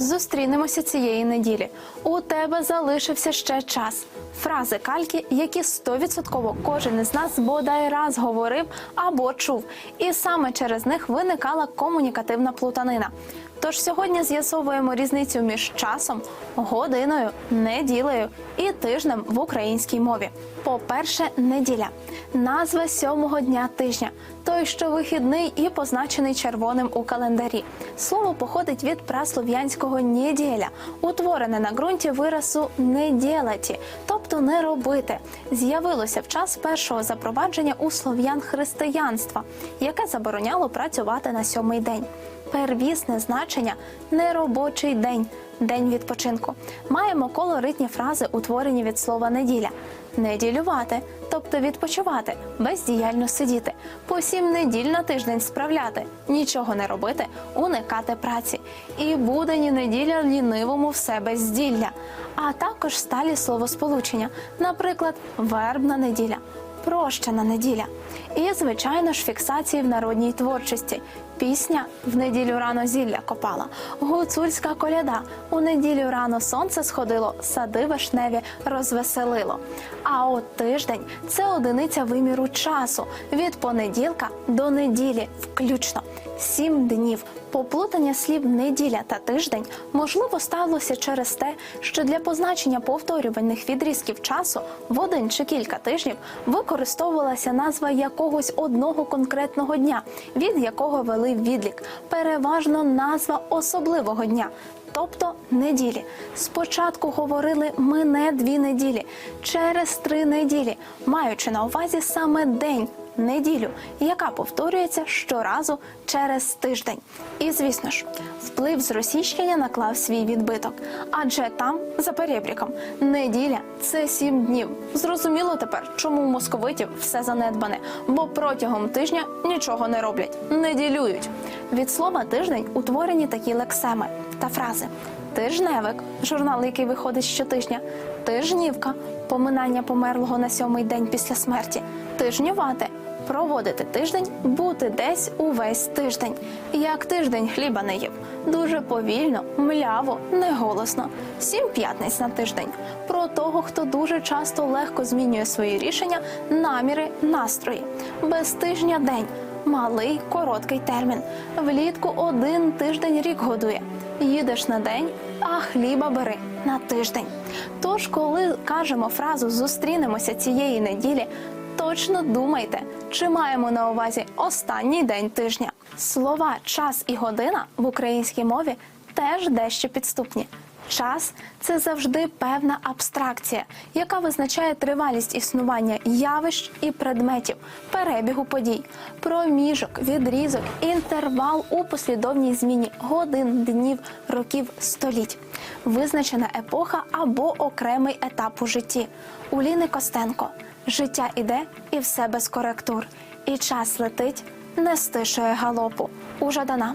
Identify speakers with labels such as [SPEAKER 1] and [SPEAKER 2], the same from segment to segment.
[SPEAKER 1] Зустрінемося цієї неділі. У тебе залишився ще час. Фрази кальки, які стовідсотково кожен із нас бодай раз говорив або чув, і саме через них виникала комунікативна плутанина. Тож сьогодні з'ясовуємо різницю між часом, годиною, неділею і тижнем в українській мові. По-перше, неділя назва сьомого дня тижня, той, що вихідний і позначений червоним у календарі. Слово походить від праслов'янського «неділя», утворене на ґрунті виразу «не дєлаті», тобто не робити. З'явилося в час першого запровадження у слов'ян християнства, яке забороняло працювати на сьомий день. Первісне значення неробочий день, день відпочинку. Маємо колоритні фрази, утворені від слова неділя. Неділювати, тобто відпочивати, бездіяльно сидіти, по сім неділь на тиждень справляти, нічого не робити, уникати праці. І будені неділя лінивому все безділля, а також сталі словосполучення, наприклад, вербна неділя. Прощена неділя. І, звичайно ж, фіксації в народній творчості. Пісня в неділю рано зілля копала, гуцульська коляда. У неділю рано сонце сходило, сади вишневі розвеселило. А от тиждень це одиниця виміру часу від понеділка до неділі, включно сім днів. Поплутання слів неділя та тиждень можливо сталося через те, що для позначення повторювальних відрізків часу в один чи кілька тижнів використовувалася назва якогось одного конкретного дня, від якого вели відлік, переважно назва особливого дня. Тобто неділі. Спочатку говорили мине дві неділі, через три неділі, маючи на увазі саме день, неділю, яка повторюється щоразу через тиждень. І звісно ж, вплив з російщення наклав свій відбиток, адже там, за перебріком, неділя це сім днів. Зрозуміло тепер, чому у московитів все занедбане, бо протягом тижня нічого не роблять, не ділюють. Від слова тиждень утворені такі лексеми та фрази. Тижневик журнал, який виходить щотижня, тижнівка поминання померлого на сьомий день після смерті, тижнювати проводити тиждень, бути десь увесь тиждень. Як тиждень хліба не їв, дуже повільно, мляво, неголосно. Сім п'ятниць на тиждень. Про того, хто дуже часто легко змінює свої рішення, наміри, настрої. Без тижня день. Малий короткий термін. Влітку один тиждень рік годує. Їдеш на день, а хліба бери на тиждень. Тож, коли кажемо фразу зустрінемося цієї неділі, точно думайте, чи маємо на увазі останній день тижня. Слова час і година в українській мові теж дещо підступні. Час це завжди певна абстракція, яка визначає тривалість існування явищ і предметів, перебігу подій, проміжок, відрізок, інтервал у послідовній зміні годин, днів, років, століть, визначена епоха або окремий етап у житті. У Ліни Костенко життя іде і все без коректур, і час летить, не стишує галопу. У Жадана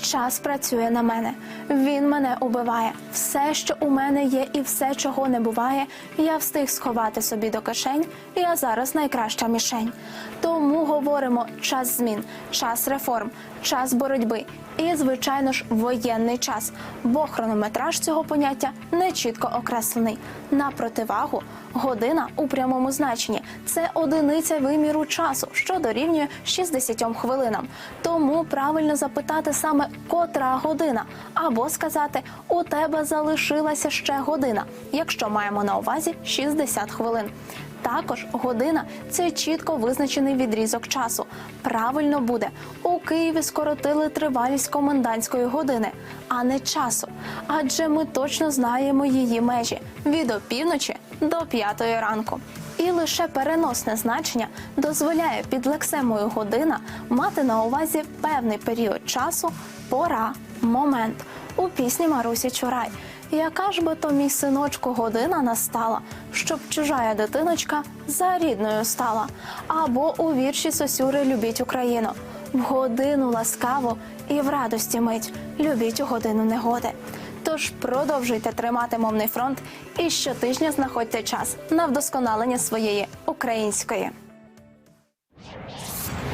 [SPEAKER 1] Час працює на мене, він мене убиває. Все, що у мене є, і все, чого не буває, я встиг сховати собі до кишень. Я зараз найкраща мішень. Тому говоримо час змін, час реформ, час боротьби і, звичайно ж, воєнний час, бо хронометраж цього поняття не чітко окреслений. На противагу година у прямому значенні це одиниця виміру часу, що дорівнює 60 хвилинам. Тому правильно запитати саме котра година, або сказати у тебе залишилася ще година, якщо маємо на увазі 60 хвилин. Також година це чітко визначений відрізок часу. Правильно буде у Києві скоротили тривалість комендантської години, а не часу. Адже ми точно знаємо її межі від опівночі до п'ятої ранку. І лише переносне значення дозволяє під лексемою година мати на увазі певний період часу, пора, момент у пісні Марусі Чурай. Яка ж би то мій синочку година настала, щоб чужая дитиночка за рідною стала? Або у вірші Сосюри Любіть Україну. В годину ласкаво і в радості мить любіть у годину негоди. Тож продовжуйте тримати мовний фронт і щотижня знаходьте час на вдосконалення своєї української.